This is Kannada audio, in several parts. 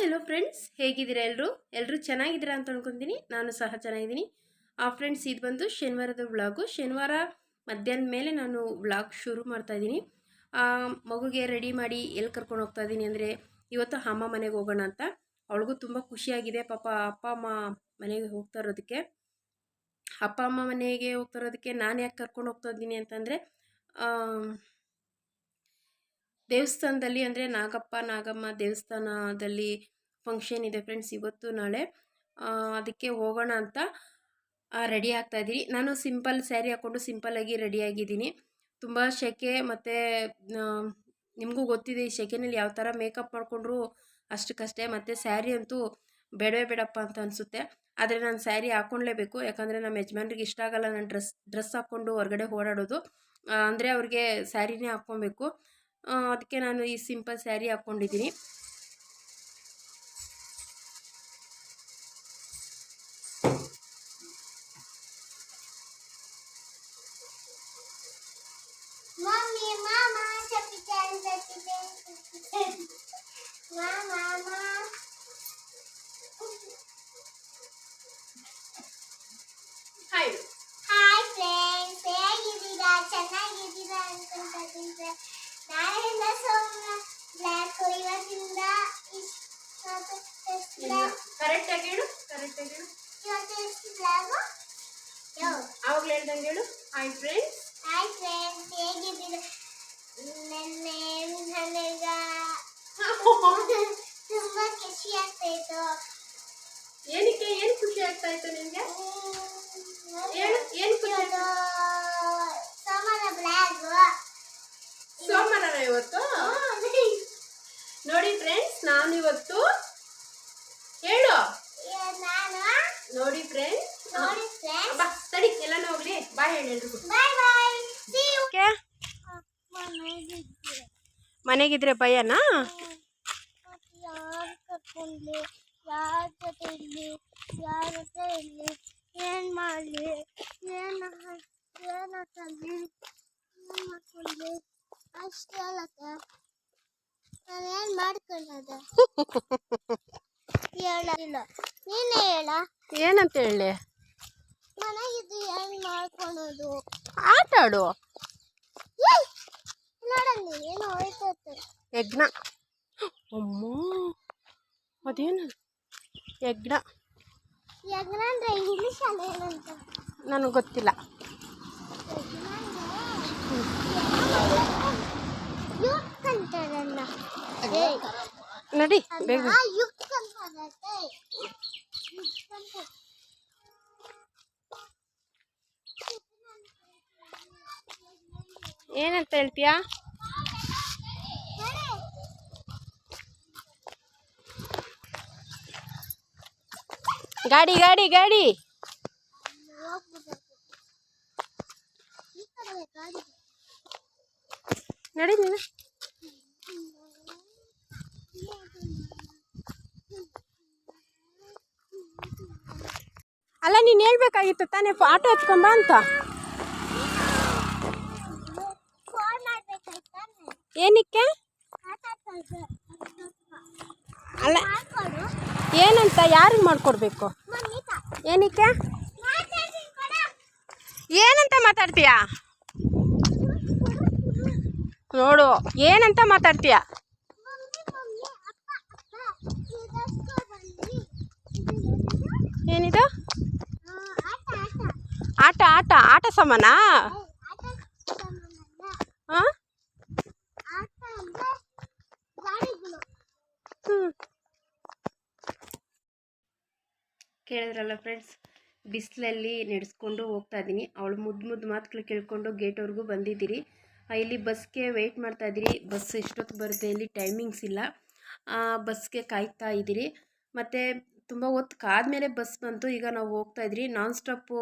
ಹಲೋ ಫ್ರೆಂಡ್ಸ್ ಹೇಗಿದ್ದೀರಾ ಎಲ್ಲರೂ ಎಲ್ಲರೂ ಚೆನ್ನಾಗಿದ್ದೀರಾ ಅಂತ ಅನ್ಕೊಂತೀನಿ. ನಾನು ಸಹ ಚೆನ್ನಾಗಿದ್ದೀನಿ. ಆ ಫ್ರೆಂಡ್ಸ್ ಇದು ಬಂದು ಶನಿವಾರದ ವ್ಲಾಗು ಶನಿವಾರ ಮಧ್ಯಾಹ್ನದ ಮೇಲೆ ನಾನು ವ್ಲಾಗ್ ಶುರು ಮಾಡ್ತಾ ಇದ್ದೀನಿ. ಮಗುಗೆ ರೆಡಿ ಮಾಡಿ ಎಲ್ಲಿ ಕರ್ಕೊಂಡು ಹೋಗ್ತಾ ಇದ್ದೀನಿ ಅಂದರೆ ಇವತ್ತು ಅಮ್ಮ ಮನೆಗೆ ಹೋಗೋಣ ಅಂತ. ಅವಳಿಗೂ ತುಂಬ ಖುಷಿಯಾಗಿದೆ. ಪಾಪ ಅಪ್ಪ, ಅಮ್ಮ ಮನೆಗೆ ಹೋಗ್ತಾ ಇರೋದಕ್ಕೆ. ಅಪ್ಪ, ಅಮ್ಮ ಮನೆಗೆ ಹೋಗ್ತಾ ಇರೋದಕ್ಕೆ ನಾನು ಯಾಕೆ ಕರ್ಕೊಂಡು ಹೋಗ್ತಾ ಇದ್ದೀನಿ ಅಂತಂದರೆ ದೇವಸ್ಥಾನದಲ್ಲಿ ಅಂದರೆ ನಾಗಪ್ಪ, ನಾಗಮ್ಮ ದೇವಸ್ಥಾನದಲ್ಲಿ ಫಂಕ್ಷನ್ ಇದೆ ಫ್ರೆಂಡ್ಸ್ ಇವತ್ತು, ನಾಳೆ. ಅದಕ್ಕೆ ಹೋಗೋಣ ಅಂತ ರೆಡಿ ಆಗ್ತಾ ಇದ್ದೀನಿ ನಾನು ಸಿಂಪಲ್ ಸ್ಯಾರಿ ಹಾಕ್ಕೊಂಡು ಸಿಂಪಲ್ಲಾಗಿ ರೆಡಿಯಾಗಿದ್ದೀನಿ ತುಂಬ ಸೆಕೆ ಮತ್ತು ನಿಮಗೂ ಗೊತ್ತಿದೆ ಈ ಸೆಕೆನಲ್ಲಿ ಯಾವ ಥರ ಮೇಕಪ್ ಮಾಡಿಕೊಂಡ್ರು ಅಷ್ಟಕ್ಕಷ್ಟೇ, ಮತ್ತು ಸ್ಯಾರಿ ಅಂತೂ ಬೇಡವೇ ಬೇಡಪ್ಪ ಅಂತ ಅನಿಸುತ್ತೆ. ಆದರೆ ನಾನು ಸ್ಯಾರಿ ಹಾಕ್ಕೊಳ್ಲೇಬೇಕು ಯಾಕಂದರೆ ನಮ್ಮ ಯಜಮಾನ್ರಿಗೆ ಇಷ್ಟ ಆಗಲ್ಲ ನಾನು ಡ್ರೆಸ್ ಡ್ರೆಸ್ ಹಾಕ್ಕೊಂಡು ಹೊರಗಡೆ ಓಡಾಡೋದು. ಅಂದರೆ ಅವ್ರಿಗೆ ಸ್ಯಾರಿನೇ ಹಾಕ್ಕೊಬೇಕು. ಅದಕ್ಕೆ ನಾನು ಈ ಸಿಂಪಲ್ ಸ್ಯಾರಿ ಹಾಕ್ಕೊಂಡಿದ್ದೀನಿ ಹೇಳ್ದಂಗೆ ಹೇಳಿ ಎಲ್ರಿಗೂ ಮನೆಗಿದ್ರೆ ಭಯನಾ? ಯಾರು ಜೊತೆ ಇರಲಿ ಯಾರ ಜೊತೆ ಇರಲಿ? ಏನು ಮಾಡಲಿ? ಏನು ಏನು ಹಾಕಲಿ ಏನು ಮಾಡ್ಕೊಳ್ಳಿ ಅಷ್ಟೇ ಅಲ್ಲತ್ತೆ ನಾನು ಏನು ಮಾಡ್ಕೊಳ್ಳೋದು? ಹೇಳಿಲ್ಲ ನೀನೇ ಹೇಳ. ಏನಂತ ಹೇಳಿ ಮನೆಗಿದ್ದು ಏನು ಮಾಡ್ಕೊಳೋದು? ಆಟ ಆಡು. ನೋಡಲ್ಲಿ ಏನು ಹೋಯ್ತೈತೆ ಯಜ್ಞ. ಅಮ್ಮ ಅದೇನು? ಯಜ್ಞ. ಯಜ್ಞ ಅಂದ್ರೆ ಇಂಗ್ಲೀಷ್ ಅಲ್ಲಿ ಏನಂತ ನನಗೆ ಗೊತ್ತಿಲ್ಲ. ಯುಕ್ ಅಂತಾರಲ್ಲ ನಡಿ ಬೇಗ. ಯುಕ್ ಅಂತ ಏನಂತ ಹೇಳ್ತೀಯಾ? ಗಾಡಿ ಗಾಡಿ ಗಾಡಿ. ನಡಿ ಅಲ್ಲ ನೀನು ಹೇಳ್ಬೇಕಾಗಿತ್ತು ತಾನೇ ಆಟೋ ಎತ್ಕೊಂಬ ಅಂತ. ಏನಕ್ಕೆ? ಅಲ್ಲ ಏನಂತ ಯಾರಿಗೆ ಮಾಡ್ಕೊಡ್ಬೇಕು? ಏನಕ್ಕೆ? ಏನಂತ ಮಾತಾಡ್ತೀಯಾ? ನೋಡು ಏನಂತ ಮಾತಾಡ್ತೀಯಾ? ಏನಿದು? ಆಟ ಆಟ ಆಟ ಸಮಾನಾ ಏಯ್, ಆಟ ಸಾಮಾನಲ್ಲ. ಹಾಂ ಆಟ ಅಂದ್ರೆ ಗಾಡಿಗಳು ಹ್ಞೂ ಕೇಳಿದ್ರಲ್ಲ ಫ್ರೆಂಡ್ಸ್ ಬಿಸಿಲಲ್ಲಿ ನಡೆಸ್ಕೊಂಡು ಹೋಗ್ತಾ ಇದ್ದೀನಿ. ಅವಳು ಮುದ್ದು ಮುದ್ದು ಮಾತುಗಳು ಕೇಳ್ಕೊಂಡು ಗೇಟ್ವರೆಗೂ ಬಂದಿದ್ದೀರಿ. ಇಲ್ಲಿ ಬಸ್ಗೆ ವೆಯ್ಟ್ ಮಾಡ್ತಾ ಇದ್ದೀರಿ. ಬಸ್ ಎಷ್ಟೊತ್ತು ಬರುತ್ತೆ ಇಲ್ಲಿ ಟೈಮಿಂಗ್ಸ್ ಇಲ್ಲ. ಬಸ್ಗೆ ಕಾಯ್ತಾ ಇದ್ದೀರಿ. ಮತ್ತು ತುಂಬ ಹೊತ್ತು ಕಾದ್ಮೇಲೆ ಬಸ್ ಬಂತು. ಈಗ ನಾವು ಹೋಗ್ತಾ ಇದ್ರಿ ನಾನ್ ಸ್ಟಾಪು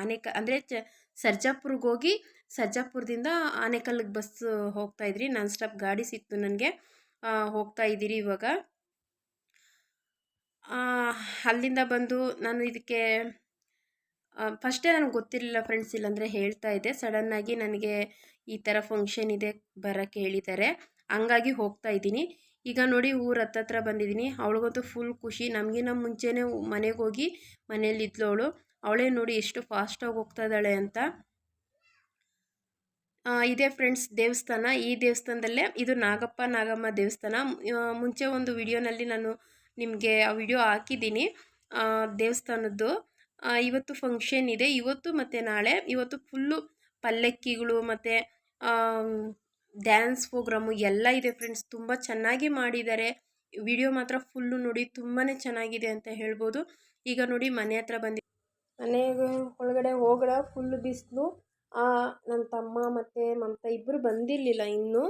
ಆನೇಕ, ಅಂದರೆ ಚ, ಸರ್ಜಾಪುರ್ಗೆ ಹೋಗಿ ಸರ್ಜಾಪುರದಿಂದ ಆನೇಕಲ್ಗೆ ಬಸ್ ಹೋಗ್ತಾ ಇದ್ರಿ ನಾನ್ ಸ್ಟಾಪ್ ಗಾಡಿ ಸಿಕ್ತು ನನಗೆ. ಹೋಗ್ತಾ ಇದ್ದೀರಿ ಇವಾಗ. ಅಲ್ಲಿಂದ ಬಂದು ನಾನು ಇದಕ್ಕೆ ಫಸ್ಟೇ ನನಗೆ ಗೊತ್ತಿರಲಿಲ್ಲ ಫ್ರೆಂಡ್ಸ್ ಇಲ್ಲಾಂದರೆ ಹೇಳ್ತಾ ಇದ್ದೆ. ಸಡನ್ನಾಗಿ ನನಗೆ ಈ ಥರ ಫಂಕ್ಷನ್ ಇದೆ ಬರೋಕ್ಕೆ ಹೇಳಿದ್ದಾರೆ. ಹಂಗಾಗಿ ಹೋಗ್ತಾ ಇದ್ದೀನಿ. ಈಗ ನೋಡಿ ಊರ ಹತ್ತತ್ರ ಬಂದಿದ್ದೀನಿ. ಅವಳಿಗಂತೂ ಫುಲ್ ಖುಷಿ. ನಮಗಿನ್ನ ಮುಂಚೆನೇ ಮನೆಗೆ ಹೋಗಿ ಮನೇಲಿ ಇದ್ಲು ಅವಳು ಅವಳೇ ನೋಡಿ ಎಷ್ಟು ಫಾಸ್ಟಾಗಿ ಹೋಗ್ತಾ ಇದ್ದಾಳೆ ಅಂತ. ಇದೇ ಫ್ರೆಂಡ್ಸ್ ದೇವಸ್ಥಾನ. ಈ ದೇವಸ್ಥಾನದಲ್ಲೇ ಇದು ನಾಗಪ್ಪ, ನಾಗಮ್ಮ ದೇವಸ್ಥಾನ. ಮುಂಚೆ ಒಂದು ವಿಡಿಯೋನಲ್ಲಿ ನಾನು ನಿಮಗೆ ಆ ವಿಡಿಯೋ ಹಾಕಿದ್ದೀನಿ. ದೇವಸ್ಥಾನದ್ದು. ಇವತ್ತು ಫಂಕ್ಷನ್ ಇದೆ. ಇವತ್ತು ಮತ್ತು ನಾಳೆ, ಇವತ್ತು ಫುಲ್ಲು ಪಲ್ಲಕ್ಕಿಗಳು ಮತ್ತು ಡ್ಯಾನ್ಸ್ ಪ್ರೋಗ್ರಾಮು ಎಲ್ಲ ಇದೆ ಫ್ರೆಂಡ್ಸ್ ತುಂಬ ಚೆನ್ನಾಗಿ ಮಾಡಿದ್ದಾರೆ. ವಿಡಿಯೋ ಮಾತ್ರ ಫುಲ್ಲು ನೋಡಿ ತುಂಬಾ ಚೆನ್ನಾಗಿದೆ ಅಂತ ಹೇಳ್ಬೋದು. ಈಗ ನೋಡಿ ಮನೆ ಹತ್ರ ಬಂದಿ, ಮನೆಗೆ ಒಳಗಡೆ ಹೋಗಡ ಫುಲ್ಲು ಬಿಸಿಲು. ನನ್ನ ತಮ್ಮ ಮತ್ತು ಮಮತಾ ಇಬ್ಬರು ಬಂದಿರಲಿಲ್ಲ ಇನ್ನೂ.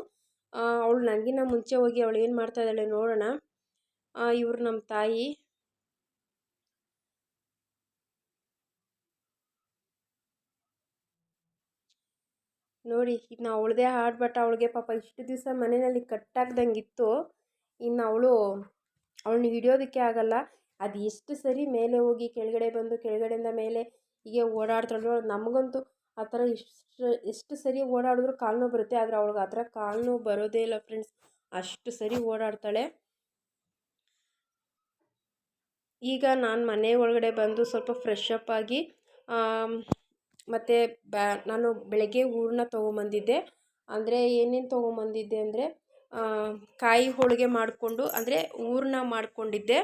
ಅವಳು ನನಗಿನ್ನ ಮುಂಚೆ ಹೋಗಿ ಅವಳು ಏನು ಮಾಡ್ತಾ ಇದ್ದಾಳೆ ನೋಡೋಣ. ಇವ್ರು ನಮ್ಮ ತಾಯಿ. ನೋಡಿ ಇನ್ನು ಅವಳದೇ ಹಾಡ್ಬಟ್ ಅವಳಿಗೆ ಪಾಪ ಇಷ್ಟು ದಿವಸ ಮನೆಯಲ್ಲಿ ಕಟ್ಟಾಗ್ದಂಗಿತ್ತು. ಇನ್ನು ಅವಳು ಅವಳನ್ನ ಹಿಡಿಯೋದಕ್ಕೆ ಆಗಲ್ಲ. ಅದು ಎಷ್ಟು ಸರಿ ಮೇಲೆ ಹೋಗಿ ಕೆಳಗಡೆ ಬಂದು ಕೆಳಗಡೆಯಿಂದ ಮೇಲೆ ಹೀಗೆ ಓಡಾಡ್ತಾಳು ನಮಗಂತೂ ಆ ಥರ ಎಷ್ಟು ಎಷ್ಟು ಸರಿ ಓಡಾಡಿದ್ರು ಕಾಲು ನೋವು ಬರುತ್ತೆ. ಆದರೆ ಅವಳಿಗೆ ಆ ಥರ ಕಾಲು ನೋವು ಬರೋದೇ ಇಲ್ಲ ಫ್ರೆಂಡ್ಸ್ ಅಷ್ಟು ಸರಿ ಓಡಾಡ್ತಾಳೆ. ಈಗ ನಾನು ಮನೆ ಒಳಗಡೆ ಬಂದು ಸ್ವಲ್ಪ ಫ್ರೆಶ್ ಅಪ್ ಆಗಿ ಮತ್ತು ಬ್ಯಾ ನಾನು ಬೆಳಗ್ಗೆ ಹೂರಣ ತೊಗೊಂಬಂದಿದ್ದೆ. ಅಂದರೆ ಏನೇನು ತೊಗೊಂಬಂದಿದ್ದೆ ಅಂದರೆ ಕಾಯಿ ಹೋಳಿಗೆ ಮಾಡಿಕೊಂಡು, ಅಂದರೆ ಹೂರಣ ಮಾಡಿಕೊಂಡಿದ್ದೆ.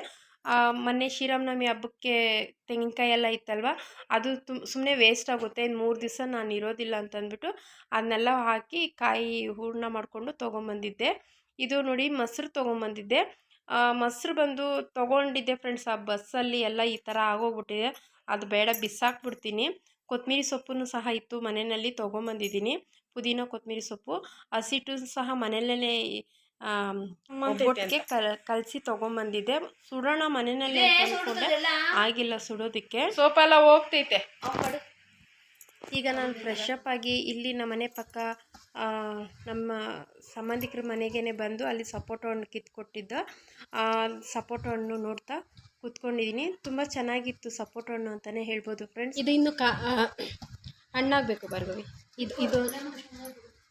ಮೊನ್ನೆ ಶ್ರೀರಾಮನವಮಿ ಹಬ್ಬಕ್ಕೆ ತೆಂಗಿನಕಾಯಿ ಎಲ್ಲ ಇತ್ತಲ್ವ, ಅದು ತುಮ್ ಸುಮ್ಮನೆ ವೇಸ್ಟ್ ಆಗುತ್ತೆ ಇನ್ನು ಮೂರು ದಿವಸ ನಾನು ಇರೋದಿಲ್ಲ ಅಂತಂದ್ಬಿಟ್ಟು ಅದನ್ನೆಲ್ಲ ಹಾಕಿ ಕಾಯಿ ಹೂರಣ ಮಾಡಿಕೊಂಡು ತೊಗೊಂಬಂದಿದ್ದೆ. ಇದು ನೋಡಿ ಮೊಸರು ತೊಗೊಂಬಂದಿದ್ದೆ. ಮೊಸರು ಬಂದು ತೊಗೊಂಡಿದ್ದೆ ಫ್ರೆಂಡ್ಸ್ ಆ ಬಸ್ಸಲ್ಲಿ ಎಲ್ಲ ಈ ಥರ ಆಗೋಗ್ಬಿಟ್ಟಿದೆ. ಅದು ಬೇಡ ಬಿಸಾಕ್ಬಿಡ್ತೀನಿ. ಕೊತ್ತಂಬರಿ ಸೊಪ್ಪನ್ನು ಸಹ ಇತ್ತು ಮನೆಯಲ್ಲಿ ತೊಗೊಂಬಂದಿದ್ದೀನಿ. ಪುದೀನ ಕೊತ್ತಂಬರಿ ಸೊಪ್ಪು ಹಸಿಟ್ಟು ಸಹ ಮನೆಯಲ್ಲೇ ಒಟ್ಟಿಗೆ ಕಲ್ ಕಲಸಿ ತೊಗೊಂಬಂದಿದ್ದೆ. ಸುಡೋಣ ಮನೆಯಲ್ಲೇ ಅಂದ್ಕೊಂಡೆ. ಆಗಿಲ್ಲ ಸುಡೋದಕ್ಕೆ. ಸೋಪೆಲ್ಲ ಹೋಗ್ತೈತೆ. ಈಗ ನಾನು ಫ್ರೆಶ್ ಅಪ್ ಆಗಿ ಇಲ್ಲಿ ನಮ್ಮನೆ ಪಕ್ಕ ನಮ್ಮ ಸಂಬಂಧಿಕರ ಮನೆಗೇ ಬಂದು ಅಲ್ಲಿ ಸಪೋಟ ಹಣ್ಣು ಕಿತ್ಕೊಟ್ಟಿದ್ದ. ಆ, ಸಪೋಟ ಹಣ್ಣು ನೋಡ್ತಾ ಕೂತ್ಕೊಂಡಿದ್ದೀನಿ ತುಂಬ ಚೆನ್ನಾಗಿತ್ತು ಸಪೋಟ ಹಣ್ಣು ಅಂತಲೇ ಹೇಳ್ಬೋದು ಫ್ರೆಂಡ್ಸ್ ಇದು ಇನ್ನು ಕಾ ಹಣ್ಣಾಗಬೇಕು ಭಾರ್ಗವಿ. ಇದು ಇದು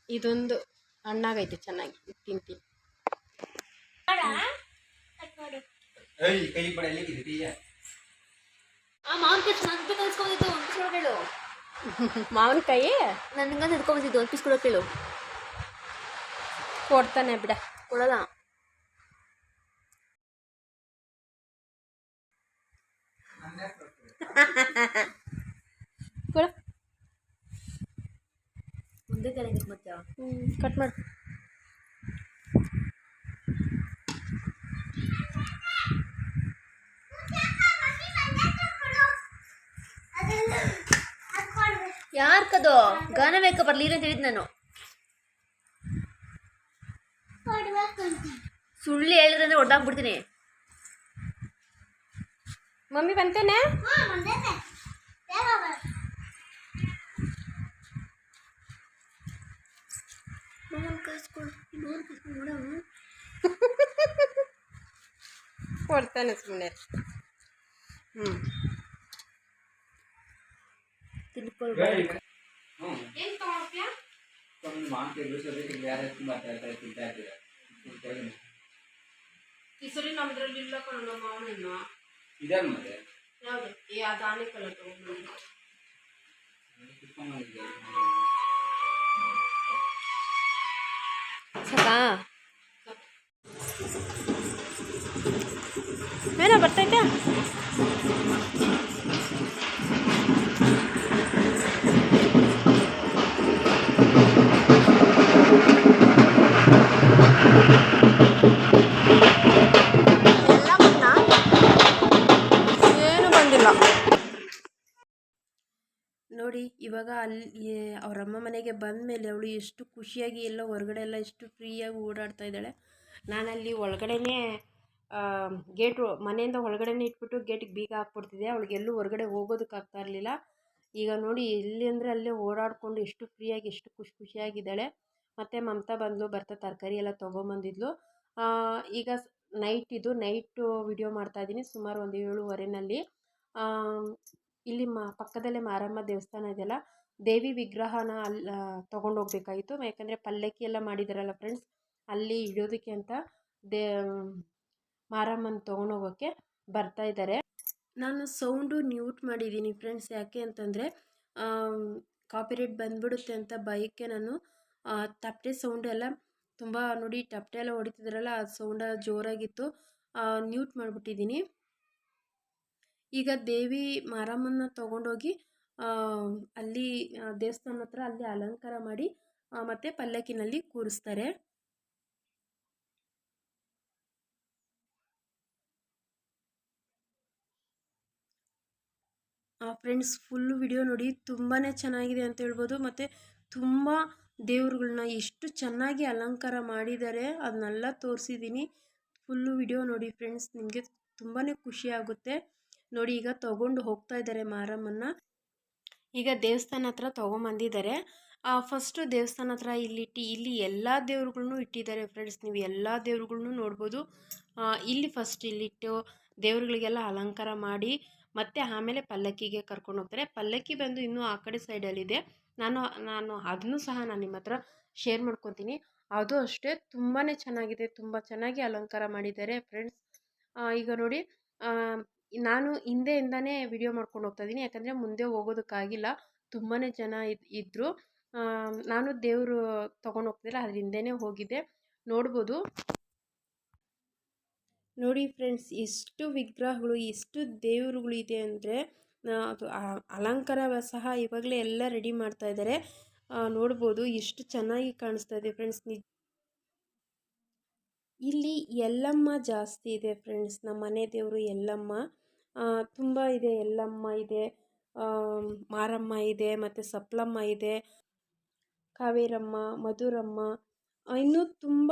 ಇದೊಂದು ಹಣ್ಣಾಗೈತೆ ಚೆನ್ನಾಗಿ ತಿಂತೀನಿ. ಆ ಮಾವಿನಕಾಯಿ ಚೆನ್ನಾಗಿ ಅನ್ಸ್ಕೊಂಡಿತ್ತು ಒಂದು ಮಾವಿನಕಾಯಿ ನನಗಂತ ಹಿಡ್ಕೊಂಬಂದಿದ್ದು ಒಂದು ಪೀಸ್ ಕೊಡೋ ಕೇಳು ಕೊಡ್ತಾನೆ ಬಿಡ ಕೊಡಲ್ಲ ಕೊಡ ಒಂದೇ ಕಡೆ ಮತ್ತೆ ಕಟ್ ಮಾಡು ಯಾರ್ ಕದೋ ಗಾನ ಬೇಕ ಬರ್ಲಿ ಅಂತ ಹೇಳಿದ್ ನಾನು. ಸುಳ್ಳು ಹೇಳಿದ್ರೆ ಅಂದ್ರೆ ಹೊಡ್ದಾಕ್ಬಿಡ್ತೀನಿ ಮಮ್ಮಿ ಬಂತೇನೆ? ಕೊಡ್ತಾನೆ ಸುಮ್ಮನೆ ಹ್ಞೂ ಈ ಸರಿ ನಮ್ದ್ರಲ್ಲಿ ಇಲ್ಲ ಕಣ ನಮ್ಮ ಮಾವನನ್ನು ಇದೆ ಮತ್ತೆ ಯಾವುದು ಏ ಅದು ಆನೆ ಕಲರ್ ತೊಗೊಂಡ್ಬಂದು ಸಾಕಾ ಏನೋ ಬರ್ತೈತೆ ಇವಾಗ ಅಲ್ಲಿ ಅವರಮ್ಮ ಮನೆಗೆ ಬಂದ ಮೇಲೆ ಅವಳು ಎಷ್ಟು ಖುಷಿಯಾಗಿ ಎಲ್ಲ ಹೊರಗಡೆ ಎಲ್ಲ ಎಷ್ಟು ಫ್ರೀಯಾಗಿ ಓಡಾಡ್ತಾ ಇದ್ದಾಳೆ. ನಾನಲ್ಲಿ ಒಳಗಡೆ ಗೇಟು ಮನೆಯಿಂದ ಒಳಗಡೆನೇ ಇಟ್ಬಿಟ್ಟು ಗೇಟಿಗೆ ಬೀಗ ಹಾಕ್ಬಿಡ್ತಿದ್ದೆ. ಅವಳಿಗೆ ಎಲ್ಲೂ ಹೊರಗಡೆ ಹೋಗೋದಕ್ಕೆ ಆಗ್ತಾ ಇರಲಿಲ್ಲ. ಈಗ ನೋಡಿ ಎಲ್ಲಿ ಅಂದರೆ ಅಲ್ಲೇ ಓಡಾಡಿಕೊಂಡು ಎಷ್ಟು ಫ್ರೀಯಾಗಿ ಎಷ್ಟು ಖುಷಿ ಖುಷಿಯಾಗಿದ್ದಾಳೆ. ಮತ್ತು ಮಮತಾ ಬಂದಳು ಬರ್ತಾ ತರಕಾರಿ ಎಲ್ಲ ತೊಗೊಂಬಂದಿದ್ಲು. ಈಗ ನೈಟ್ ಇದು. ನೈಟು ವಿಡಿಯೋ ಮಾಡ್ತಾಯಿದ್ದೀನಿ ಸುಮಾರು ಒಂದು ಏಳುವರೆನಲ್ಲಿ. ಇಲ್ಲಿ ಮ, ಪಕ್ಕದಲ್ಲೇ ಮಾರಮ್ಮ ದೇವಸ್ಥಾನ ಇದೆಯಲ್ಲ, ದೇವಿ ವಿಗ್ರಹನ ಅಲ್ಲಿ ತೊಗೊಂಡೋಗ್ಬೇಕಾಗಿತ್ತು. ಯಾಕಂದರೆ ಪಲ್ಲಕ್ಕಿ ಎಲ್ಲ ಮಾಡಿದಾರಲ್ಲ ಫ್ರೆಂಡ್ಸ್ ಅಲ್ಲಿ ಇಡೋದಕ್ಕೆ ಅಂತ ದೇ, ಮಾರಮ್ಮನ ತೊಗೊಂಡೋಗೋಕ್ಕೆ ಬರ್ತಾ ಇದ್ದಾರೆ ನಾನು ಸೌಂಡು ನ್ಯೂಟ್ ಮಾಡಿದ್ದೀನಿ ಫ್ರೆಂಡ್ಸ್ ಯಾಕೆ ಅಂತಂದರೆ ಕಾಪಿರೇಟ್ ಬಂದ್ಬಿಡುತ್ತೆ ಅಂತ ಭಯಕ್ಕೆ ನಾನು ತಪ್ಪೆ ಸೌಂಡ್ ಎಲ್ಲ ತುಂಬ ನೋಡಿ ತಪ್ಪೆ ಎಲ್ಲ ಹೊಡಿತಿದ್ರಲ್ಲ, ಆ ಸೌಂಡ ಜೋರಾಗಿತ್ತು. ನ್ಯೂಟ್ ಮಾಡಿಬಿಟ್ಟಿದ್ದೀನಿ. ಈಗ ದೇವಿ ಮಾರಮ್ಮನ ತೊಗೊಂಡೋಗಿ ಅಲ್ಲಿ ದೇವಸ್ಥಾನ ಹತ್ರ ಅಲ್ಲಿ ಅಲಂಕಾರ ಮಾಡಿ ಮತ್ತೆ ಪಲ್ಲಕ್ಕಿನಲ್ಲಿ ಕೂರಿಸ್ತಾರೆ. ಫ್ರೆಂಡ್ಸ್, ಫುಲ್ ವಿಡಿಯೋ ನೋಡಿ ತುಂಬಾ ಚೆನ್ನಾಗಿದೆ ಅಂತ ಹೇಳ್ಬೋದು. ಮತ್ತು ತುಂಬ ದೇವ್ರುಗಳನ್ನ ಎಷ್ಟು ಚೆನ್ನಾಗಿ ಅಲಂಕಾರ ಮಾಡಿದ್ದಾರೆ. ಅದನ್ನೆಲ್ಲ ತೋರಿಸಿದ್ದೀನಿ. ಫುಲ್ಲು ವಿಡಿಯೋ ನೋಡಿ ಫ್ರೆಂಡ್ಸ್, ನಿಮಗೆ ತುಂಬಾ ಖುಷಿ ಆಗುತ್ತೆ. ನೋಡಿ ಈಗ ತಗೊಂಡು ಹೋಗ್ತಾ ಇದ್ದಾರೆ ಮಾರಮ್ಮನ್ನ. ಈಗ ದೇವಸ್ಥಾನ ಹತ್ರ ತೊಗೊಂಬಂದಿದ್ದಾರೆ. ಫಸ್ಟು ದೇವಸ್ಥಾನ ಹತ್ರ ಇಲ್ಲಿಟ್ಟು ಇಲ್ಲಿ ಎಲ್ಲ ದೇವ್ರುಗಳ್ನೂ ಇಟ್ಟಿದ್ದಾರೆ ಫ್ರೆಂಡ್ಸ್ ನೀವು ಎಲ್ಲ ದೇವ್ರುಗಳ್ನೂ ನೋಡ್ಬೋದು. ಇಲ್ಲಿ ಫಸ್ಟ್ ಇಲ್ಲಿಟ್ಟು ದೇವ್ರುಗಳಿಗೆಲ್ಲ ಅಲಂಕಾರ ಮಾಡಿ, ಮತ್ತೆ ಆಮೇಲೆ ಪಲ್ಲಕ್ಕಿಗೆ ಕರ್ಕೊಂಡು ಹೋಗ್ತಾರೆ. ಪಲ್ಲಕ್ಕಿ ಬಂದು ಇನ್ನೂ ಆ ಕಡೆ ಸೈಡಲ್ಲಿದೆ ನಾನು ನಾನು ಅದನ್ನು ಸಹ ನಾನು ನಿಮ್ಮ ಹತ್ರ ಶೇರ್ ಮಾಡ್ಕೊತೀನಿ. ಅದು ಅಷ್ಟೇ ತುಂಬಾ ಚೆನ್ನಾಗಿದೆ. ತುಂಬ ಚೆನ್ನಾಗಿ ಅಲಂಕಾರ ಮಾಡಿದ್ದಾರೆ ಫ್ರೆಂಡ್ಸ್ ಈಗ ನೋಡಿ ನಾನು ಹಿಂದೆಯಿಂದನೇ ವಿಡಿಯೋ ಮಾಡ್ಕೊಂಡು ಹೋಗ್ತಾ ಇದ್ದೀನಿ. ಯಾಕಂದರೆ ಮುಂದೆ ಹೋಗೋದಕ್ಕಾಗಿಲ್ಲ. ತುಂಬಾ ಜನ ಇದ್ ಇದ್ದರು ನಾನು ದೇವರು ತೊಗೊಂಡು ಹೋಗ್ತಿಲ್ಲ ಅದ್ರ ಹಿಂದೆನೇ ಹೋಗಿದ್ದೆ ನೋಡ್ಬೋದು. ನೋಡಿ ಫ್ರೆಂಡ್ಸ್, ಎಷ್ಟು ವಿಗ್ರಹಗಳು, ಎಷ್ಟು ದೇವರುಗಳು ಇದೆ ಅಂದರೆ ಅದು ಅಲಂಕಾರ ಸಹ ಇವಾಗಲೇ ಎಲ್ಲ ರೆಡಿ ಮಾಡ್ತಾ ಇದ್ದಾರೆ ನೋಡ್ಬೋದು ಎಷ್ಟು ಚೆನ್ನಾಗಿ ಕಾಣಿಸ್ತಾ ಇದೆ ಫ್ರೆಂಡ್ಸ್. ಇಲ್ಲಿ ಎಲ್ಲಮ್ಮ ಜಾಸ್ತಿ ಇದೆ ಫ್ರೆಂಡ್ಸ್. ನಮ್ಮ ಮನೆ ದೇವರು ಎಲ್ಲಮ್ಮ ತುಂಬ ಇದೆ, ಎಲ್ಲಮ್ಮ ಇದೆ ಮಾರಮ್ಮ ಇದೆ, ಮತ್ತು ಸಪ್ಲಮ್ಮ ಇದೆ, ಕಾವೇರಮ್ಮ, ಮಧುರಮ್ಮ ಇನ್ನೂ ತುಂಬ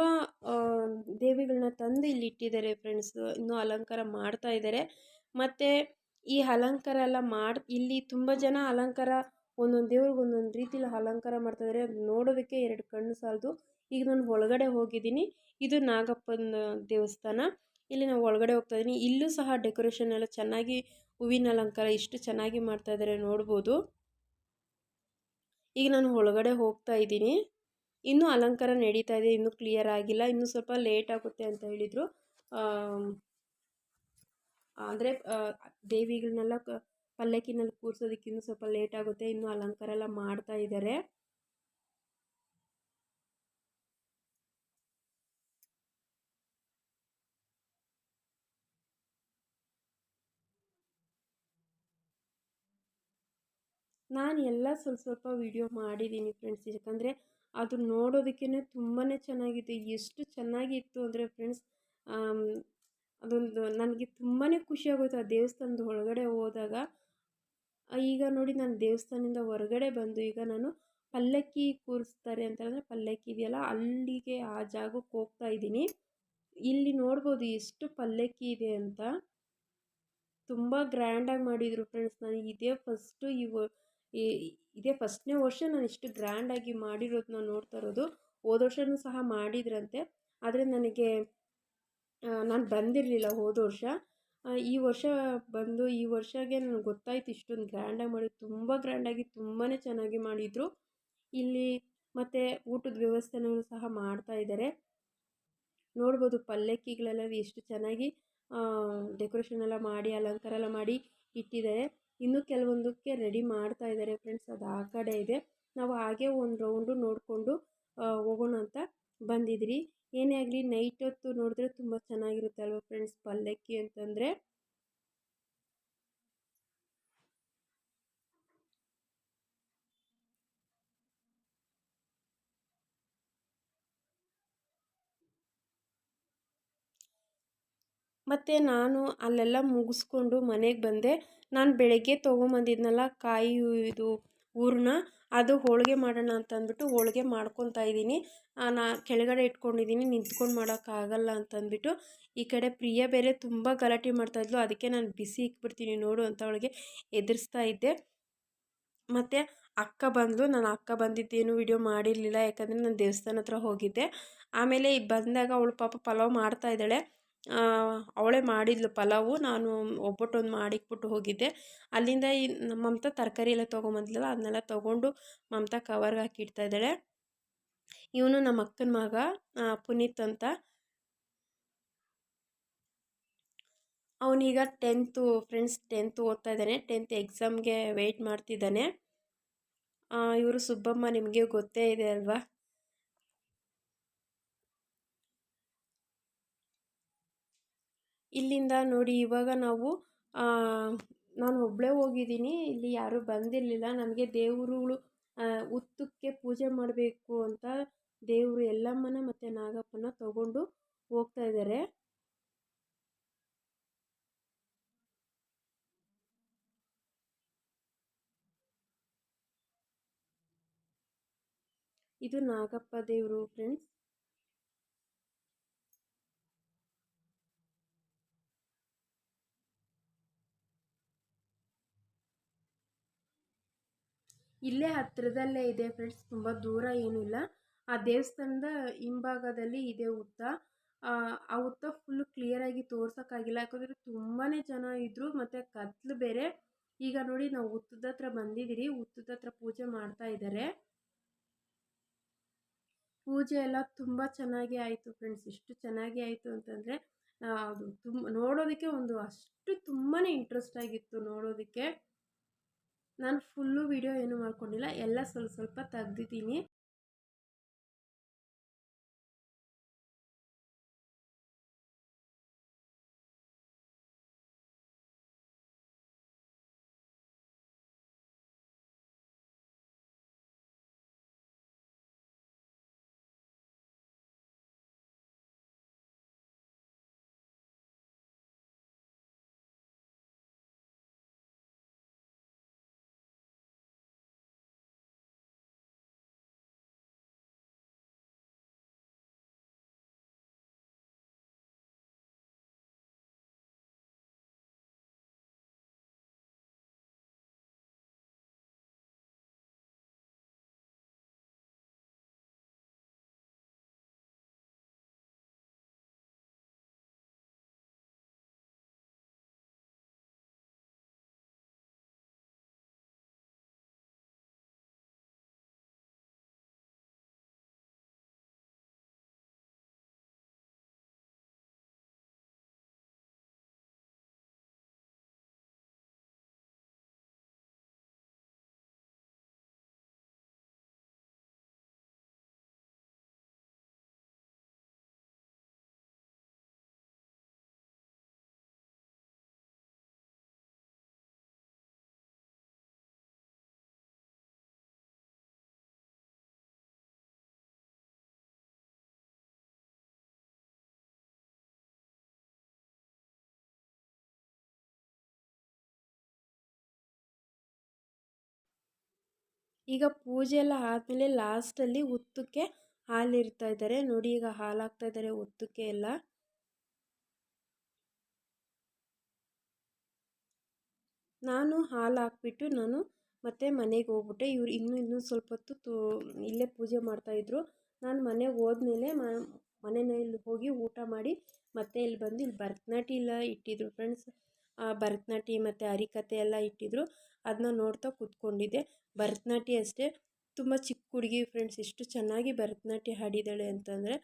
ದೇವಿಗಳನ್ನ ತಂದು ಇಲ್ಲಿ ಇಟ್ಟಿದ್ದಾರೆ ಫ್ರೆಂಡ್ಸ್ ಇನ್ನೂ ಅಲಂಕಾರ ಮಾಡ್ತಾ ಇದ್ದಾರೆ. ಮತ್ತು ಈ ಅಲಂಕಾರ ಎಲ್ಲ ಮಾಡಿ, ಇಲ್ಲಿ ತುಂಬ ಜನ ಅಲಂಕಾರ, ಒಂದೊಂದು ದೇವ್ರಿಗೆ ಒಂದೊಂದು ರೀತಿಲಿ ಅಲಂಕಾರ ಮಾಡ್ತಾ ಇದ್ದಾರೆ ಅದು ನೋಡೋದಕ್ಕೆ ಎರಡು ಕಣ್ಣು ಸಾಲದು. ಈಗ ನಾನು ಒಳಗಡೆ ಹೋಗಿದ್ದೀನಿ. ಇದು ನಾಗಪ್ಪನ ದೇವಸ್ಥಾನ. ಇಲ್ಲಿ ನಾವು ಒಳಗಡೆ ಹೋಗ್ತಾ ಇದ್ದೀನಿ ಇಲ್ಲೂ ಸಹ ಡೆಕೋರೇಷನ್ ಎಲ್ಲ ಚೆನ್ನಾಗಿ ಹೂವಿನ ಅಲಂಕಾರ ಇಷ್ಟು ಚೆನ್ನಾಗಿ ಮಾಡ್ತಾ ಇದ್ದಾರೆ ನೋಡ್ಬೋದು. ಈಗ ನಾನು ಒಳಗಡೆ ಹೋಗ್ತಾ ಇದ್ದೀನಿ ಇನ್ನೂ ಅಲಂಕಾರ ನಡೀತಾ ಇದೆ, ಇನ್ನೂ ಕ್ಲಿಯರ್ ಆಗಿಲ್ಲ, ಇನ್ನೂ ಸ್ವಲ್ಪ ಲೇಟ್ ಆಗುತ್ತೆ ಅಂತ ಹೇಳಿದರು. ಅಂದರೆ ದೇವಿಗಳನ್ನೆಲ್ಲ ಪಲ್ಲಕ್ಕಿನಲ್ಲಿ ಕೂರ್ಸೋದಕ್ಕೆ ಇನ್ನೂ ಸ್ವಲ್ಪ ಲೇಟ್ ಆಗುತ್ತೆ, ಇನ್ನೂ ಅಲಂಕಾರ ಎಲ್ಲ ಮಾಡ್ತಾ ಇದ್ದಾರೆ ನಾನು ಎಲ್ಲ ಸ್ವಲ್ಪ ಸ್ವಲ್ಪ ವಿಡಿಯೋ ಮಾಡಿದ್ದೀನಿ ಫ್ರೆಂಡ್ಸ್ ಯಾಕಂದರೆ ಅದು ನೋಡೋದಕ್ಕೇ ತುಂಬಾ ಚೆನ್ನಾಗಿದೆ ಎಷ್ಟು ಚೆನ್ನಾಗಿತ್ತು ಅಂದರೆ ಫ್ರೆಂಡ್ಸ್ ಅದೊಂದು ನನಗೆ ತುಂಬಾ ಖುಷಿಯಾಗೋಯ್ತು ಆ ದೇವಸ್ಥಾನದ ಒಳಗಡೆ ಹೋದಾಗ. ಈಗ ನೋಡಿ ನಾನು ದೇವಸ್ಥಾನದಿಂದ ಹೊರಗಡೆ ಬಂದು ಈಗ ನಾನು ಪಲ್ಲಕ್ಕಿ ಕೂರಿಸ್ತಾರೆ ಅಂತಂದರೆ ಪಲ್ಲಕ್ಕಿ ಇದೆಯಲ್ಲ, ಅಲ್ಲಿಗೆ ಆ ಜಾಗಕ್ಕೆ ಹೋಗ್ತಾ ಇದ್ದೀನಿ. ಇಲ್ಲಿ ನೋಡ್ಬೋದು ಎಷ್ಟು ಪಲ್ಲಕ್ಕಿ ಇದೆ ಅಂತ. ತುಂಬ ಗ್ರ್ಯಾಂಡಾಗಿ ಮಾಡಿದರು ಫ್ರೆಂಡ್ಸ್ ನನಗೆ ಇದೇ ಫಸ್ಟು ಇವ ಈ- ಇದೇ ಫಸ್ಟ್ನೇ ವರ್ಷ ನಾನು ಇಷ್ಟು ಗ್ರ್ಯಾಂಡಾಗಿ ಮಾಡಿರೋದನ್ನ ನೋಡ್ತಾ ಇರೋದು. ಹೋದ ವರ್ಷವೂ ಸಹ ಮಾಡಿದ್ರಂತೆ. ಆದರೆ ನನಗೆ ನಾನು ಬಂದಿರಲಿಲ್ಲ ಹೋದ ವರ್ಷ. ಈ ವರ್ಷ ಬಂದು ಈ ವರ್ಷಗೆ ನನಗೆ ಗೊತ್ತಾಯ್ತು ಇಷ್ಟೊಂದು ಗ್ರ್ಯಾಂಡಾಗಿ ಮಾಡಿ ತುಂಬ ಗ್ರ್ಯಾಂಡಾಗಿ ತುಂಬಾ ಚೆನ್ನಾಗಿ ಮಾಡಿದರು. ಇಲ್ಲಿ ಮತ್ತು ಊಟದ ವ್ಯವಸ್ಥೆನೂ ಸಹ ಮಾಡ್ತಾ ಇದ್ದಾರೆ ನೋಡ್ಬೋದು ಪಲ್ಲಕ್ಕಿಗಳೆಲ್ಲ ಎಷ್ಟು ಚೆನ್ನಾಗಿ ಡೆಕೋರೇಷನ್ ಎಲ್ಲ ಮಾಡಿ, ಅಲಂಕಾರ ಎಲ್ಲ ಮಾಡಿ ಇಟ್ಟಿದ್ದಾರೆ ಇನ್ನೂ ಕೆಲವೊಂದಕ್ಕೆ ರೆಡಿ ಮಾಡ್ತಾ ಇದ್ದಾರೆ ಫ್ರೆಂಡ್ಸ್ ಅದು ಆ ಕಡೆ ಇದೆ. ನಾವು ಹಾಗೆ ಒಂದು ರೌಂಡು ನೋಡಿಕೊಂಡು ಹೋಗೋಣ ಅಂತ ಬಂದಿದ್ರಿ. ಏನೇ ಆಗಲಿ ನೈಟ್ ಹೊತ್ತು ನೋಡಿದ್ರೆ ತುಂಬ ಚೆನ್ನಾಗಿರುತ್ತೆ ಅಲ್ವಾ ಫ್ರೆಂಡ್ಸ್ ಪಲ್ಲಕ್ಕಿ ಅಂತಂದರೆ. ಮತ್ತು ನಾನು ಅಲ್ಲೆಲ್ಲ ಮುಗಿಸ್ಕೊಂಡು ಮನೆಗೆ ಬಂದೆ. ನಾನು ಬೆಳಗ್ಗೆ ತೊಗೊಂಬಂದಿದ್ನಲ್ಲ, ಕಾಯಿ ಇದು ಊರನ್ನ ಅದು ಹೋಳಿಗೆ ಮಾಡೋಣ ಅಂತ ಅಂದ್ಬಿಟ್ಟು ಹೋಳಿಗೆ ಮಾಡ್ಕೊತಾ ಇದ್ದೀನಿ. ನಾ ಕೆಳಗಡೆ ಇಟ್ಕೊಂಡಿದ್ದೀನಿ, ನಿಂತ್ಕೊಂಡು ಮಾಡೋಕ್ಕಾಗಲ್ಲ ಅಂತಂದ್ಬಿಟ್ಟು. ಈ ಕಡೆ ಪ್ರಿಯ ಬೇರೆ ತುಂಬ ಗಲಾಟೆ ಮಾಡ್ತಾಯಿದ್ಲು ಅದಕ್ಕೆ ನಾನು ಬಿಸಿ ಇಕ್ಬಿಡ್ತೀನಿ ನೋಡು ಅಂತ ಅವಳಿಗೆ ಎದುರಿಸ್ತಾ ಇದ್ದೆ. ಮತ್ತು ಅಕ್ಕ ಬಂದಳು ನಾನು ಅಕ್ಕ ಬಂದಿದ್ದೇನು ವಿಡಿಯೋ ಮಾಡಿರಲಿಲ್ಲ. ಯಾಕಂದರೆ ನಾನು ದೇವಸ್ಥಾನ ಹತ್ರ ಹೋಗಿದ್ದೆ. ಆಮೇಲೆ ಬಂದಾಗ ಅವಳು ಪಾಪ ಪಲಾವ್ ಮಾಡ್ತಾ ಇದ್ದಾಳೆ. ಅವಳೇ ಮಾಡಿದ್ಲು ಪಲಾವು. ನಾನು ಒಬ್ಬಟ್ಟೊಂದು ಮಾಡಿಕ್ಬಿಟ್ಟು ಹೋಗಿದ್ದೆ. ಅಲ್ಲಿಂದ ಈ ಮಮತಾ ತರಕಾರಿ ಎಲ್ಲ ತೊಗೊಂಬಂದ್ಲಲ್ಲ ಅದನ್ನೆಲ್ಲ ತೊಗೊಂಡು ಮಮತಾ ಕವರ್ಗೆ ಹಾಕಿಡ್ತಾ ಇದ್ದಾಳೆ. ಇವನು ನಮ್ಮ ಅಕ್ಕನ ಮಗ ಪುನೀತ್ ಅಂತ. ಅವನೀಗ ಟೆಂತು ಫ್ರೆಂಡ್ಸ್ ಟೆಂತ್ ಓದ್ತಾ ಇದ್ದಾನೆ. ಟೆಂತ್ ಎಕ್ಸಾಮ್ಗೆ ವೆಯ್ಟ್ ಮಾಡ್ತಿದ್ದಾನೆ. ಇವರು ಸುಬ್ಬಮ್ಮ ನಿಮಗೆ ಗೊತ್ತೇ ಇದೆ ಅಲ್ವಾ? ಇಲ್ಲಿಂದ ನೋಡಿ ಇವಾಗ ನಾವು ನಾನು ಒಬ್ಬಳೇ ಹೋಗಿದ್ದೀನಿ, ಇಲ್ಲಿ ಯಾರೂ ಬಂದಿರಲಿಲ್ಲ, ನನಗೆ ದೇವರುಗಳು ಹುತ್ತಕ್ಕೆ ಪೂಜೆ ಮಾಡಬೇಕು ಅಂತ ದೇವರು ಎಲ್ಲಮ್ಮನ ಮತ್ತು ನಾಗಪ್ಪನ ತಗೊಂಡು ಹೋಗ್ತಾ ಇದ್ದಾರೆ. ಇದು ನಾಗಪ್ಪ ದೇವರು ಫ್ರೆಂಡ್ಸ್ ಇಲ್ಲೇ ಹತ್ತಿರದಲ್ಲೇ ಇದೆ ಫ್ರೆಂಡ್ಸ್, ತುಂಬ ದೂರ ಏನಿಲ್ಲ ಆ ದೇವಸ್ಥಾನದ ಹಿಂಭಾಗದಲ್ಲಿ ಇದೆ ಹುತ್ತ ಆ ಹುತ್ತ ಫುಲ್ಲು ಕ್ಲಿಯರಾಗಿ ತೋರ್ಸೋಕ್ಕಾಗಿಲ್ಲ. ಯಾಕಂದರೆ ತುಂಬಾ ಜನ ಇದ್ದರು ಮತ್ತು ಕತ್ಲು ಬೇರೆ. ಈಗ ನೋಡಿ, ನಾವು ಹುತ್ತದ ಹತ್ರ ಬಂದಿದ್ದೀರಿ ಹುತ್ತದ ಹತ್ರ ಪೂಜೆ ಮಾಡ್ತಾ ಇದ್ದಾರೆ. ಪೂಜೆ ಎಲ್ಲ ತುಂಬ ಚೆನ್ನಾಗಿ ಆಯಿತು ಫ್ರೆಂಡ್ಸ್. ಎಷ್ಟು ಚೆನ್ನಾಗಿ ಆಯಿತು ಅಂತಂದರೆ ಅದು ತುಂಬ, ನೋಡೋದಕ್ಕೆ ಒಂದು ಅಷ್ಟು ತುಂಬಾ ಇಂಟ್ರೆಸ್ಟ್ ಆಗಿತ್ತು ನೋಡೋದಕ್ಕೆ. ನಾನು ಫುಲ್ಲು ವೀಡಿಯೋ ಏನು ಮಾಡ್ಕೊಂಡಿಲ್ಲ ಎಲ್ಲ ಸ್ವಲ್ಪ ಸ್ವಲ್ಪ ತೆಗ್ದಿದ್ದೀನಿ. ಈಗ ಪೂಜೆ ಎಲ್ಲ ಆದಮೇಲೆ ಲಾಸ್ಟಲ್ಲಿ ಉತ್ತಕ್ಕೆ ಹಾಲಿರ್ತಾ ಇದ್ದಾರೆ. ನೋಡಿ ಈಗ ಹಾಲು ಹಾಕ್ತಾ ಇದ್ದಾರೆ ಉತ್ತಕ್ಕೆ ಎಲ್ಲ. ನಾನು ಹಾಲು ಹಾಕ್ಬಿಟ್ಟು ನಾನು ಮತ್ತೆ ಮನೆಗೆ ಹೋಗ್ಬಿಟ್ಟೆ. ಇವ್ರು ಇನ್ನೂ ಇನ್ನೂ ಸ್ವಲ್ಪ ಹೊತ್ತು ತೋ ಇಲ್ಲೇ ಪೂಜೆ ಮಾಡ್ತಾಯಿದ್ರು ನಾನು ಮನೆಗೆ ಹೋದ್ಮೇಲೆ ಮನೆಯಲ್ಲಿ ಹೋಗಿ ಊಟ ಮಾಡಿ ಮತ್ತೆ ಇಲ್ಲಿ ಬಂದು ಇಲ್ಲಿ ಭರತನಾಟ್ಯ ಎಲ್ಲ ಇಟ್ಟಿದ್ರು. ಫ್ರೆಂಡ್ಸ್ ಭರತನಾಟ್ಯ ಮತ್ತು ಹರಿಕಥೆ ಎಲ್ಲ ಇಟ್ಟಿದ್ರು. ಅದನ್ನ ನೋಡ್ತಾ ಕೂತ್ಕೊಂಡಿದ್ದೆ. ಭರತನಾಟ್ಯ ಅಷ್ಟೇ. ತುಂಬ ಚಿಕ್ಕ ಹುಡುಗಿ ಫ್ರೆಂಡ್ಸ್ ಎಷ್ಟು ಚೆನ್ನಾಗಿ ಭರತನಾಟ್ಯ ಹಾಡಿದ್ದಾಳೆ ಅಂತಂದರೆ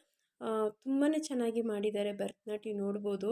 ತುಂಬಾ ಚೆನ್ನಾಗಿ ಮಾಡಿದ್ದಾರೆ ಭರತನಾಟ್ಯ ನೋಡ್ಬೋದು.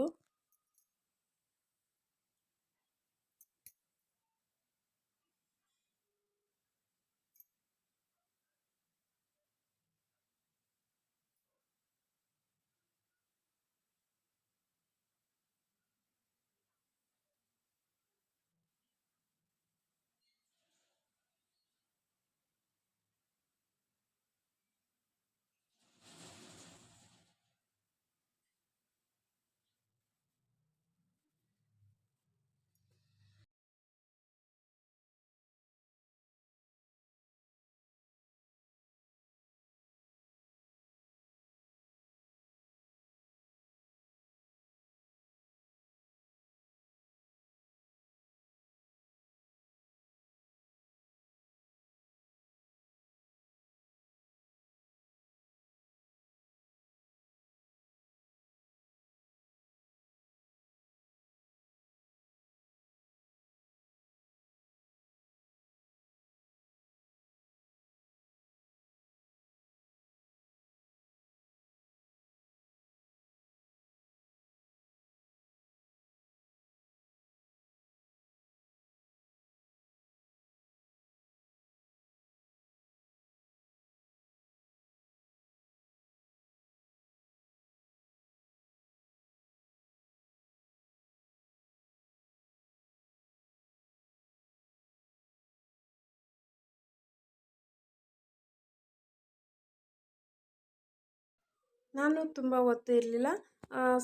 ನಾನು ತುಂಬ ಹೊತ್ತು ಇರಲಿಲ್ಲ.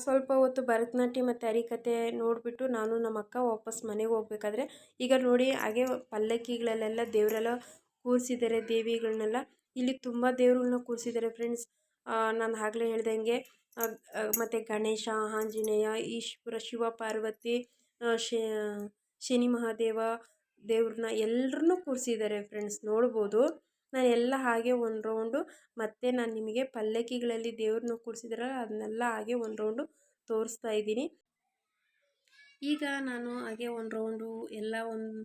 ಸ್ವಲ್ಪ ಹೊತ್ತು ಭರತನಾಟ್ಯ ಮತ್ತು ಹರಿಕತೆ ನೋಡಿಬಿಟ್ಟು ನಾನು ನಮ್ಮ ಅಕ್ಕ ವಾಪಸ್ ಮನೆಗೆ ಹೋಗ್ಬೇಕಾದ್ರೆ, ಈಗ ನೋಡಿ ಹಾಗೆ ಪಲ್ಲಕ್ಕಿಗಳಲ್ಲೆಲ್ಲ ದೇವರೆಲ್ಲ ಕೂರಿಸಿದ್ದಾರೆ, ದೇವಿಗಳನ್ನೆಲ್ಲ. ಇಲ್ಲಿ ತುಂಬ ದೇವ್ರಗಳನ್ನ ಕೂರಿಸಿದ್ದಾರೆ ಫ್ರೆಂಡ್ಸ್ ನಾನು ಆಗಲೇ ಹೇಳ್ದಂಗೆ ಮತ್ತು ಗಣೇಶ, ಆಂಜನೇಯ, ಈಶ್ವರ, ಶಿವ, ಪಾರ್ವತಿ ಶನಿ ಮಹಾದೇವ ದೇವ್ರನ್ನ ಎಲ್ಲರನ್ನೂ ಕೂರಿಸಿದ್ದಾರೆ ಫ್ರೆಂಡ್ಸ್ ನೋಡ್ಬೋದು. ನಾನು ಎಲ್ಲ ಹಾಗೆ ಒಂದು ರೌಂಡು ಮತ್ತೆ ನಾನು ನಿಮಗೆ ಪಲ್ಲಕ್ಕಿಗಳಲ್ಲಿ ದೇವ್ರನ್ನ ಕೂಡಿಸಿದ್ರೆ ಅದನ್ನೆಲ್ಲ ಹಾಗೆ ಒಂದು ರೌಂಡು ತೋರಿಸ್ತಾ ಇದ್ದೀನಿ. ಈಗ ನಾನು ಹಾಗೆ ಒಂದು ರೌಂಡು ಎಲ್ಲ ಒಂದು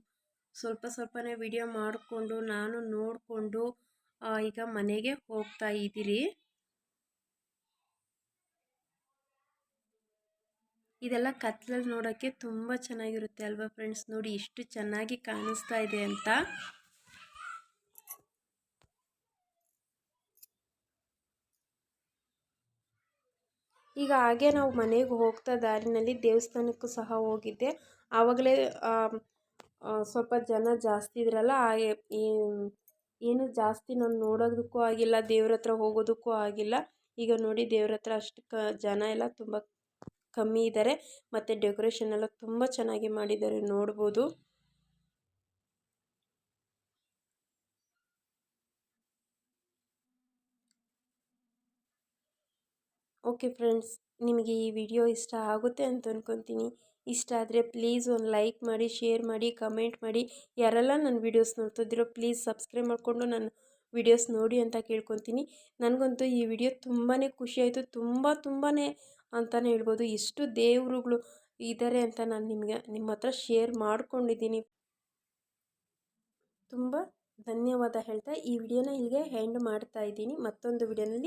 ಸ್ವಲ್ಪ ಸ್ವಲ್ಪನೇ ವಿಡಿಯೋ ಮಾಡಿಕೊಂಡು ನಾನು ನೋಡಿಕೊಂಡು ಈಗ ಮನೆಗೆ ಹೋಗ್ತಾ ಇದ್ದೀರಿ. ಇದೆಲ್ಲ ಕತ್ಲಲ್ಲಿ ನೋಡೋಕ್ಕೆ ತುಂಬ ಚೆನ್ನಾಗಿರುತ್ತೆ ಅಲ್ವಾ ಫ್ರೆಂಡ್ಸ್? ನೋಡಿ ಎಷ್ಟು ಚೆನ್ನಾಗಿ ಕಾಣಿಸ್ತಾ ಇದೆ ಅಂತ. ಈಗ ಹಾಗೆ ನಾವು ಮನೆಗೆ ಹೋಗ್ತಾ ದಾರಿನಲ್ಲಿ ದೇವಸ್ಥಾನಕ್ಕೂ ಸಹ ಹೋಗಿದ್ದೆ. ಆವಾಗಲೇ ಸ್ವಲ್ಪ ಜನ ಜಾಸ್ತಿ ಇದ್ರಲ್ಲ, ಹಾಗೆ ಏನು ಜಾಸ್ತಿ ನಾನು ನೋಡೋದಕ್ಕೂ ಆಗಿಲ್ಲ, ದೇವ್ರ ಹತ್ರ ಹೋಗೋದಕ್ಕೂ ಆಗಿಲ್ಲ. ಈಗ ನೋಡಿ ದೇವ್ರ ಹತ್ರ ಅಷ್ಟು ಕ ಜನ ಎಲ್ಲ ತುಂಬ ಕಮ್ಮಿ ಇದ್ದಾರೆ ಮತ್ತು ಡೆಕೋರೇಷನ್ ಎಲ್ಲ ತುಂಬ ಚೆನ್ನಾಗಿ ಮಾಡಿದ್ದಾರೆ, ನೋಡ್ಬೋದು. ಓಕೆ ಫ್ರೆಂಡ್ಸ್, ನಿಮಗೆ ಈ ವಿಡಿಯೋ ಇಷ್ಟ ಆಗುತ್ತೆ ಅಂತ ಅಂದ್ಕೊತೀನಿ ಇಷ್ಟ ಆದರೆ ಪ್ಲೀಸ್ ಒಂದು ಲೈಕ್ ಮಾಡಿ, ಶೇರ್ ಮಾಡಿ, ಕಮೆಂಟ್ ಮಾಡಿ. ಯಾರೆಲ್ಲ ನನ್ನ ವೀಡಿಯೋಸ್ ನೋಡ್ತಿದ್ದೀರೋ ಪ್ಲೀಸ್ ಸಬ್ಸ್ಕ್ರೈಬ್ ಮಾಡಿಕೊಂಡು ನನ್ನ ವೀಡಿಯೋಸ್ ನೋಡಿ ಅಂತ ಕೇಳ್ಕೊತೀನಿ. ನನಗಂತೂ ಈ ವಿಡಿಯೋ ತುಂಬಾ ಖುಷಿಯಾಯಿತು ತುಂಬ ತುಂಬಾ ಅಂತಲೇ ಹೇಳ್ಬೋದು. ಇಷ್ಟು ದೇವರುಗಳು ಇದ್ದಾರೆ ಅಂತ ನಾನು ನಿಮಗೆ ನಿಮ್ಮ ಹತ್ರ ಶೇರ್ ಮಾಡ್ಕೊಂಡಿದ್ದೀನಿ. ತುಂಬ ಧನ್ಯವಾದ ಹೇಳ್ತಾ ಈ ವಿಡಿಯೋನ ಇಲ್ಲಿಗೆ ಹ್ಯಾಂಡ್ ಮಾಡ್ತಾ ಇದ್ದೀನಿ. ಮತ್ತೊಂದು ವಿಡಿಯೋನಲ್ಲಿ